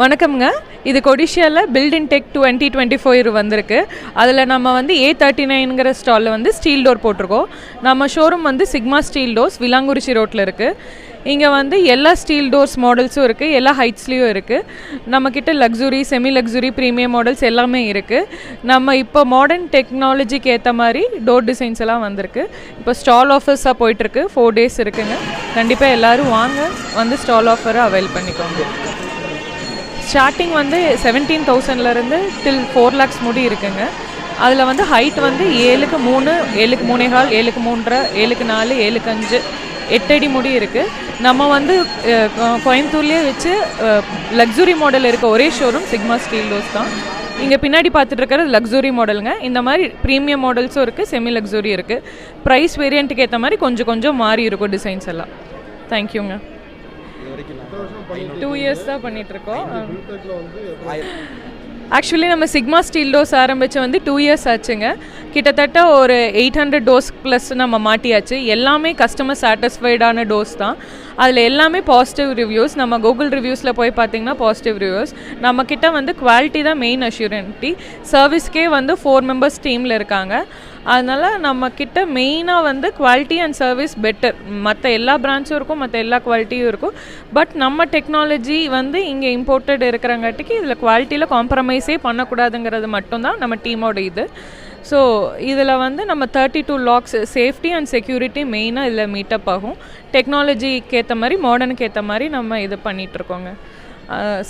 வணக்கம்ங்க. இது கொடிஷியாவில் building tech twenty twenty four வந்திருக்கு. அதில் நம்ம வந்து ஏ தேர்ட்டி நைனுங்கிற ஸ்டாலில் வந்து ஸ்டீல் டோர் போட்டிருக்கோம். நம்ம ஷோரூம் வந்து சிக்மா ஸ்டீல் டோர்ஸ் விலாங்குறிச்சி ரோட்டில் இருக்குது இங்கே வந்து எல்லா ஸ்டீல் டோர்ஸ் மாடல்ஸும் இருக்குது எல்லா ஹைட்ஸ்லேயும் இருக்குது நம்மக்கிட்ட luxury semi luxury premium models எல்லாமே இருக்குது நம்ம இப்போ மாடர்ன் டெக்னாலஜிக்கு ஏற்ற மாதிரி டோர் டிசைன்ஸ் எல்லாம் வந்திருக்கு. இப்போ ஸ்டால் ஆஃபர்ஸாக போயிட்டுருக்கு ஃபோர் டேஸ் இருக்குங்க. கண்டிப்பாக எல்லோரும் வாங்க வந்து ஸ்டால் ஆஃபரை அவைல் பண்ணிக்கோங்க. ஸ்டார்டிங் வந்து செவன்டீன் தௌசண்ட்லேருந்து டில் ஃபோர் லேக்ஸ் முடி இருக்குங்க. அதில் வந்து ஹைட் வந்து ஏழுக்கு மூணு ஏழுக்கு மூணே கால் ஏழுக்கு மூன்றரை ஏழுக்கு நாலு ஏழுக்கு அஞ்சு எட்டடி முடி இருக்குது நம்ம வந்து கோயம்புத்தூர்லேயே வச்சு லக்ஸுரி மாடல் இருக்க ஒரே ஷோரூம் சிக்மா ஸ்டீல் டோஸ் தான். இங்கே பின்னாடி பார்த்துட்டு இருக்கிறது லக்ஸுரி மாடலுங்க இந்த மாதிரி ப்ரீமியம் மாடல்ஸும் இருக்குது செமி லக்ஸுரி இருக்குது ப்ரைஸ் வேரியண்ட்டுக்கு ஏற்ற மாதிரி கொஞ்சம் கொஞ்சம் மாறி இருக்கும் டிசைன்ஸ் எல்லாம். தேங்க்யூங்க டூ இயர்ஸ் தான் பண்ணிகிட்ருக்கோம் ஆக்சுவலி நம்ம சிக்மா ஸ்டீல் டோஸ் ஆரம்பித்து வந்து டூ இயர்ஸ் ஆச்சுங்க. கிட்டத்தட்ட ஒரு எயிட் ஹண்ட்ரட் டோஸ் ப்ளஸ் நம்ம மாட்டியாச்சு. எல்லாமே கஸ்டமர் சாட்டிஸ்ஃபைடான டோஸ் தான். அதில் எல்லாமே பாசிட்டிவ் ரிவ்யூஸ் நம்ம கூகுள் ரிவ்யூஸில் போய் பார்த்தீங்கன்னா பாசிட்டிவ் ரிவ்யூஸ் நம்ம கிட்ட வந்து குவாலிட்டி தான் மெயின் அஷ்யூரன்ட்டி சர்வீஸ்க்கே வந்து ஃபோர் மெம்பர்ஸ் டீமில் இருக்காங்க. அதனால் நம்மக்கிட்ட மெயினாக வந்து குவாலிட்டி அண்ட் சர்வீஸ் பெட்டர் மற்ற எல்லா பிரான்ச்சும் இருக்கும் மற்ற எல்லா குவாலிட்டியும் இருக்கும். பட் நம்ம டெக்னாலஜி வந்து இங்கே இம்போர்ட்டட் இருக்கிறங்காட்டிக்கு இதில் குவாலிட்டியில் காம்ப்ரமைஸே பண்ணக்கூடாதுங்கிறது மட்டும்தான் நம்ம டீமோட இது. ஸோ இதில் வந்து நம்ம thirty two lakhs safety and security மெயினாக இதில் மீட்டப் ஆகும். டெக்னாலஜிக்கு ஏற்ற மாதிரி மாடர்னுக்கு ஏற்ற மாதிரி நம்ம இது பண்ணிகிட்ருக்கோங்க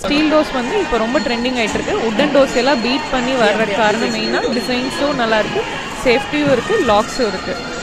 ஸ்டீல் டோஸ் வந்து இப்போ ரொம்ப ட்ரெண்டிங் ஆகிட்டு இருக்கு. உட்டன் டோஸ் எல்லாம் பீட் பண்ணி வர்ற காரணம் மெயினாக டிசைன்ஸும் நல்லாயிருக்கு சேஃப்டியும் இருக்குது லாக்ஸும் இருக்குது